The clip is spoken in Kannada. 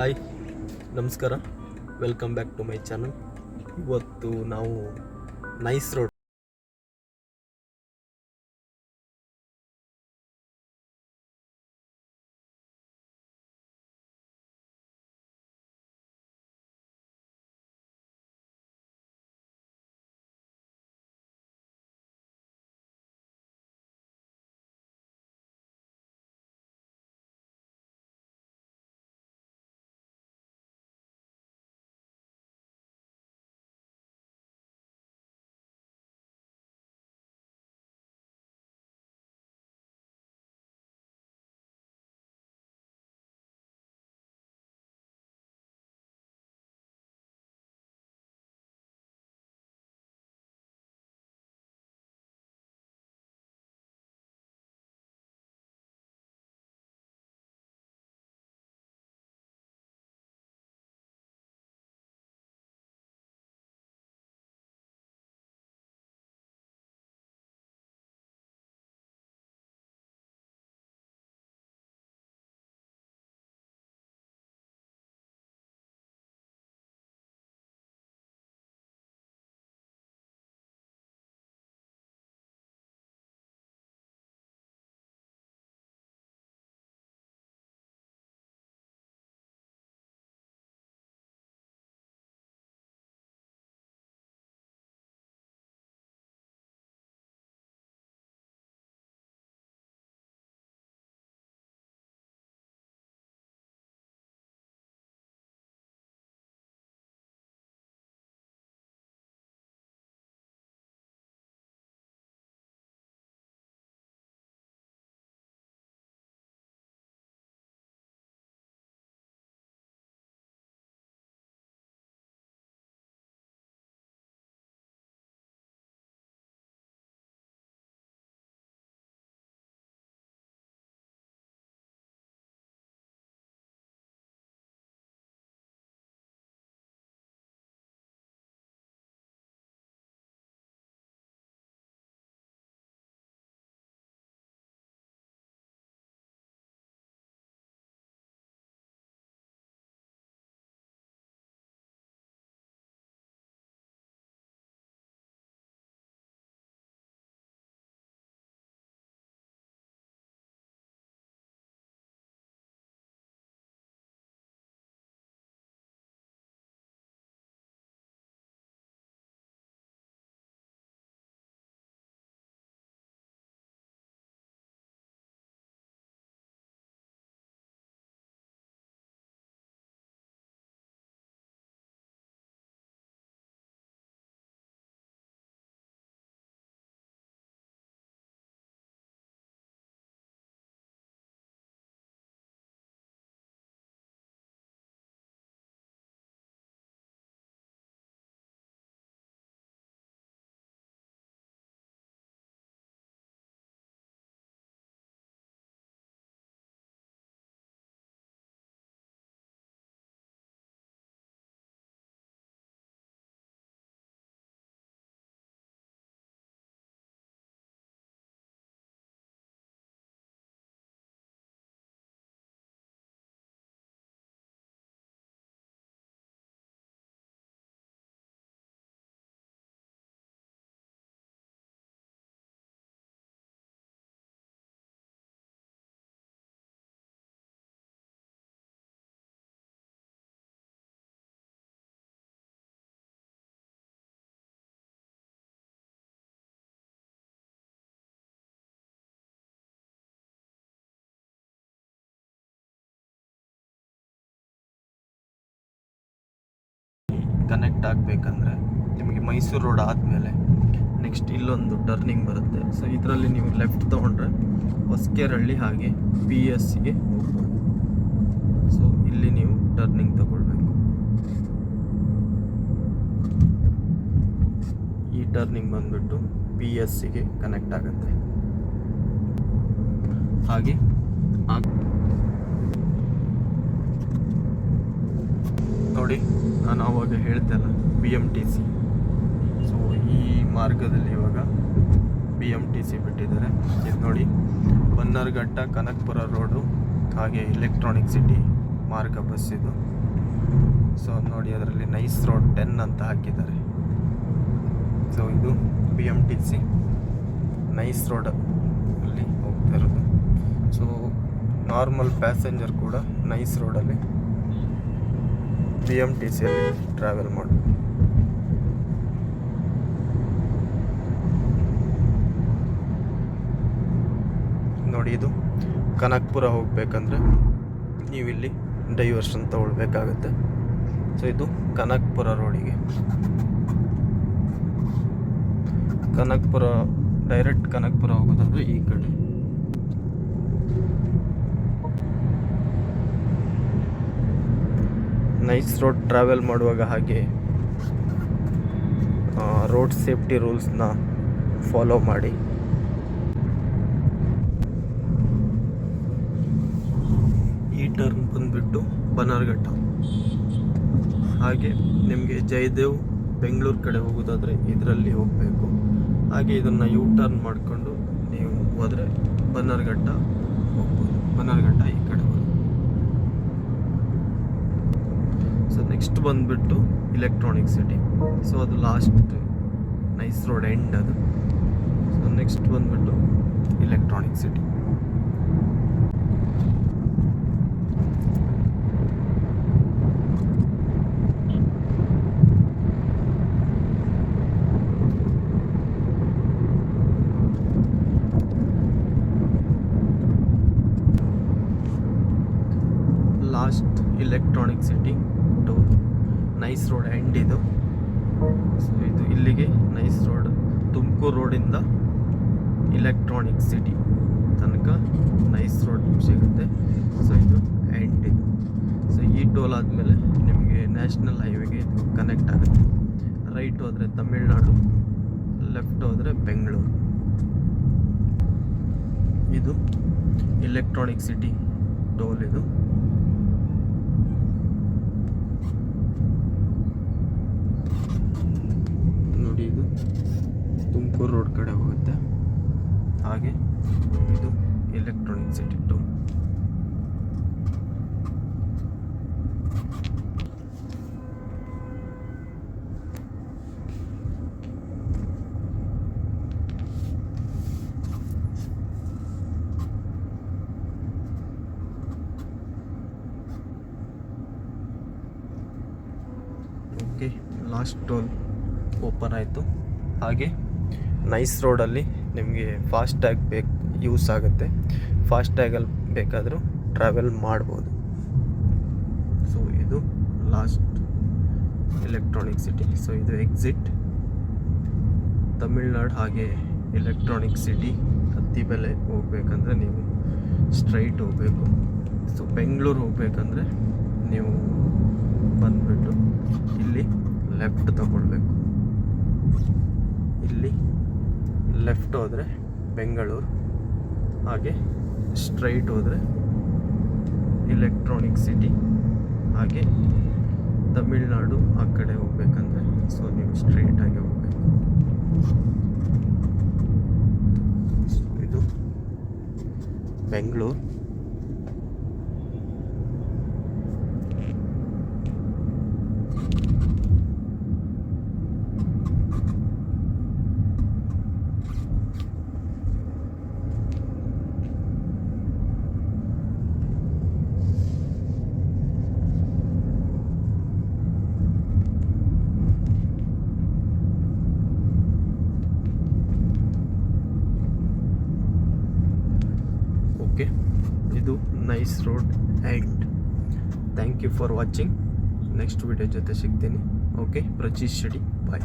ಹಾಯ್ ನಮಸ್ಕಾರ. Welcome back to my channel ಇವತ್ತು ನಾವು ನೈಸ್ ರೋಡ್ ಕನೆಕ್ಟ್ ಆಗಬೇಕಂದ್ರೆ ನಿಮಗೆ ಮೈಸೂರು ರೋಡ್ ಆದಮೇಲೆ ನೆಕ್ಸ್ಟ್ ಇಲ್ಲೊಂದು ಟರ್ನಿಂಗ್ ಬರುತ್ತೆ. ಸೊ ಇದರಲ್ಲಿ ನೀವು ಲೆಫ್ಟ್ ತೊಗೊಂಡ್ರೆ ಹೊಸ್ಕೇರಳ್ಳಿ ಹಾಗೆ ಪಿ ಎಸ್ಗೆ ಸಿಗೆ ಹೋಗ್ಬೋದು. ಸೊ ಇಲ್ಲಿ ನೀವು ಟರ್ನಿಂಗ್ ತಗೊಳ್ಬೇಕು. ಈ ಟರ್ನಿಂಗ್ ಬಂದ್ಬಿಟ್ಟು ಪಿ ಎಸ್ಸಿಗೆ ಕನೆಕ್ಟ್ ಆಗುತ್ತೆ. ಹಾಗೆ ನೋಡಿ, ನಾನು ಆವಾಗ ಹೇಳ್ತೆ ಅಲ್ಲ B M T C so ಈ ಮಾರ್ಗದಲ್ಲಿ ಇವಾಗ ಬಿ ಎಂ ಟಿ ಸಿ ಬಿಟ್ಟಿದ್ದಾರೆ. ಇದು ನೋಡಿ, ಬನ್ನರ್ಘಟ್ಟ ಕನಕ್ಪುರ ರೋಡು, ಹಾಗೆ ಎಲೆಕ್ಟ್ರಾನಿಕ್ ಸಿಟಿ ಮಾರ್ಗ ಬಸ್ ಇದು. ಸೊ ನೋಡಿ ಅದರಲ್ಲಿ ನೈಸ್ ರೋಡ್ ಟೆನ್ ಅಂತ ಹಾಕಿದ್ದಾರೆ. ಸೊ ಇದು B M T C nice road ಅಲ್ಲಿ ಹೋಗ್ತಾ ಇರೋದು. ಸೊ ನಾರ್ಮಲ್ ಪ್ಯಾಸೆಂಜರ್ ಕೂಡ ನೈಸ್ ರೋಡಲ್ಲಿ ಬಿ ಎಂ ಟಿ ಸಿಯಲ್ಲಿ ಟ್ರಾವೆಲ್ ಮಾಡಿ. ನೋಡಿ ಇದು ಕನಕ್ಪುರ ಹೋಗಬೇಕಂದ್ರೆ ನೀವಿಲ್ಲಿ ಡೈವರ್ಷನ್ ತಗೊಳ್ಬೇಕಾಗತ್ತೆ. ಸೊ ಇದು ಕನಕ್ಪುರ ರೋಡಿಗೆ. ಕನಕ್ಪುರ ಡೈರೆಕ್ಟ್ ಕನಕ್ಪುರ ಹೋಗೋದಾದ್ರೆ ಈ ಕಡೆ. ನೈಸ್ ರೋಡ್ ಟ್ರಾವೆಲ್ ಮಾಡುವಾಗ ಹಾಗೆ ರೋಡ್ ಸೇಫ್ಟಿ ರೂಲ್ಸ್ನ ಫಾಲೋ ಮಾಡಿ. ಈ ಟರ್ನ್ ಬಂದ್ಬಿಟ್ಟು ಬನಾರ್ಘಟ್ಟ. ಹಾಗೆ ನಿಮಗೆ ಜಯದೇವ್ ಬೆಂಗಳೂರು ಕಡೆ ಹೋಗೋದಾದರೆ ಇದರಲ್ಲಿ ಹೋಗಬೇಕು. ಹಾಗೆ ಇದನ್ನು ಯೂ ಟರ್ನ್ ಮಾಡಿಕೊಂಡು ನೀವು ಹೋದರೆ ಬನ್ನಾರ್ಘಟ್ಟ ಹೋಗ್ಬೋದು. ಬನ್ನಾರ್ಘಟ್ಟ ಈ ಕಡೆ. ಸೊ ನೆಕ್ಸ್ಟ್ ಬಂದುಬಿಟ್ಟು ಇಲೆಕ್ಟ್ರಾನಿಕ್ ಸಿಟಿ ಸೊ ಅದು ಲಾಸ್ಟ್ ನೈಸ್ ರೋಡ್ ಎಂಡ್ ಅದು. ಸೊ ನೆಕ್ಸ್ಟ್ ಬಂದುಬಿಟ್ಟು electronic city last electronic city to nice road end ಇದು. ಸೊ ಇದು ಇಲ್ಲಿಗೆ ನೈಸ್ ರೋಡ್ ತುಮಕೂರು ರೋಡಿಂದ ಇಲೆಕ್ಟ್ರಾನಿಕ್ ಸಿಟಿ ತನಕ ನೈಸ್ ರೋಡ್ ಸಿಗುತ್ತೆ. ಸೊ ಇದು ಎಂಡ್ ಇದು. ಸೊ ಈ ಟೋಲ್ ಆದಮೇಲೆ ನಿಮಗೆ ನ್ಯಾಷನಲ್ ಹೈವೇಗೆ ಕನೆಕ್ಟ್ ಆಗುತ್ತೆ. ರೈಟ್ ಹೋದರೆ ತಮಿಳ್ನಾಡು ಲೆಫ್ಟ್ ಹೋದರೆ ಬೆಂಗಳೂರು. ಇದು ಇಲೆಕ್ಟ್ರಾನಿಕ್ ಸಿಟಿ ಟೋಲ್ ಇದು ನೋಡಿ ಇದು ತುಮಕೂರು ರೋಡ್ ಕಡೆ ಹೋಗುತ್ತೆ ಹಾಗೆ ಇದು to okay last toll open ಆಯಿತು. ಹಾಗೆ ನೈಸ್ ರೋಡಲ್ಲಿ ನಿಮಗೆ ಫಾಸ್ಟ್ ಟ್ಯಾಗ್ ಬೇಕು ಯೂಸ್ ಆಗುತ್ತೆ. ಫಾಸ್ಟ್ ಟ್ಯಾಗಲ್ಲಿ ಬೇಕಾದರೂ ಟ್ರಾವೆಲ್ ಮಾಡ್ಬೋದು. ಸೊ ಇದು ಲಾಸ್ಟ್ ಎಲೆಕ್ಟ್ರಾನಿಕ್ ಸಿಟಿ ಸೊ ಇದು ಎಕ್ಸಿಟ್ ತಮಿಳ್ನಾಡು ಹಾಗೆ ಎಲೆಕ್ಟ್ರಾನಿಕ್ ಸಿಟಿ ಹತ್ತಿ ಬೆಲೆ ಹೋಗ್ಬೇಕಂದ್ರೆ ನೀವು ಸ್ಟ್ರೈಟ್ ಹೋಗಬೇಕು. ಸೊ ಬೆಂಗಳೂರು ಹೋಗ್ಬೇಕಂದ್ರೆ ನೀವು ಬಂದ್ಬಿಟ್ಟು ಇಲ್ಲಿ ಲೆಫ್ಟ್ ತಗೊಳ್ಬೇಕು. ಇಲ್ಲಿ ಲೆಫ್ಟ್ ಹೋದರೆ ಬೆಂಗಳೂರು, ಹಾಗೆ ಸ್ಟ್ರೈಟ್ ಹೋದರೆ ಇಲೆಕ್ಟ್ರಾನಿಕ್ ಸಿಟಿ ಹಾಗೆ ತಮಿಳ್ನಾಡು ಆ ಕಡೆ ಹೋಗ್ಬೇಕಂದ್ರೆ ಸೊ ನೀವು ಸ್ಟ್ರೈಟ್ ಆಗಿ ಹೋಗ್ಬೇಕು. ಇದು ಬೆಂಗಳೂರು ಓಕೆ ಇದು nice road and thank you for watching next video ಜೊತೆ ಸಿಗ್ತೀನಿ. ಓಕೆ ಪ್ರಚೀಶ್ ಶೆಡಿ ಬಾಯ್